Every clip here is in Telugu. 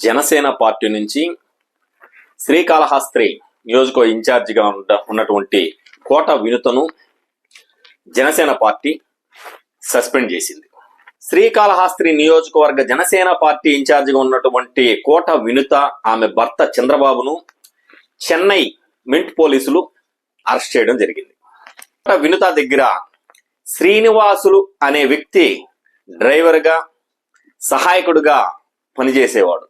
జనసేన పార్టీ నుంచి శ్రీకాళహస్త్రి నియోజక ఇన్ఛార్జిగా ఉన్న ఉన్నటువంటి కోట వినుతను జనసేన పార్టీ సస్పెండ్ చేసింది. శ్రీకాళహస్త్రి నియోజకవర్గ జనసేన పార్టీ ఇన్ఛార్జిగా ఉన్నటువంటి కోట వినుత ఆమె భర్త చంద్రబాబును చెన్నై మింట్ పోలీసులు అరెస్ట్ చేయడం జరిగింది. కోట వినుత దగ్గర శ్రీనివాసులు అనే వ్యక్తి డ్రైవర్గా సహాయకుడిగా పనిచేసేవాడు.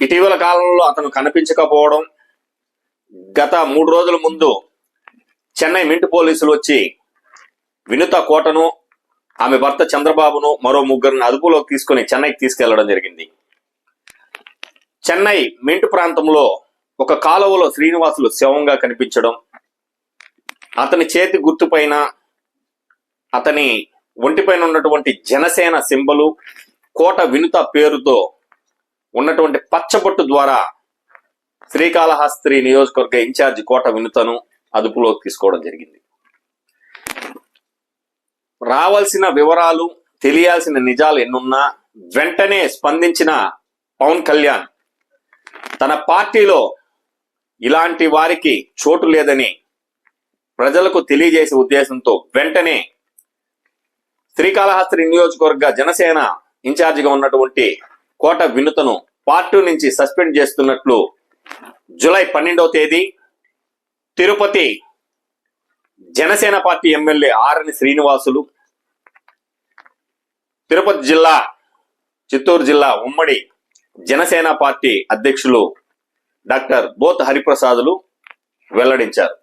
ఇటీవల కాలంలో అతను కనిపించకపోవడం గత మూడు రోజుల ముందు చెన్నై మింట్ పోలీసులు వచ్చి వినుత కోటను ఆమె భర్త చంద్రబాబును మరో ముగ్గురిని అదుపులోకి తీసుకుని చెన్నైకి తీసుకెళ్ళడం జరిగింది. చెన్నై మింట్ ప్రాంతంలో ఒక కాలువలో శ్రీనివాసులు శవంగా కనిపించడం అతని చేతి గుర్తుపైన అతని ఒంటిపైన ఉన్నటువంటి జనసేన సింబలు కోట వినుత పేరుతో ఉన్నటువంటి పచ్చబొట్టు ద్వారా శ్రీకాళహస్త్రి నియోజకవర్గ ఇన్ఛార్జి కోట వినుతను అదుపులోకి తీసుకోవడం జరిగింది. రావాల్సిన వివరాలు తెలియాల్సిన నిజాలు ఎన్నున్నా వెంటనే స్పందించిన పవన్ కళ్యాణ్ తన పార్టీలో ఇలాంటి వారికి చోటు లేదని ప్రజలకు తెలియజేసే ఉద్దేశంతో వెంటనే శ్రీకాళహస్తి నియోజకవర్గ జనసేన ఇన్ఛార్జిగా ఉన్నటువంటి కోట వినుతను పార్టీ నుంచి సస్పెండ్ చేస్తున్నట్లు జూలై పన్నెండవ తేదీ Tirupati Janasena party MLA RN Srinivasulu Tirupati జిల్లా చిత్తూరు జిల్లా ఉమ్మడి జనసేన పార్టీ అధ్యక్షులు డాక్టర్ బోత్ హరిప్రసాదులు వెల్లడించారు.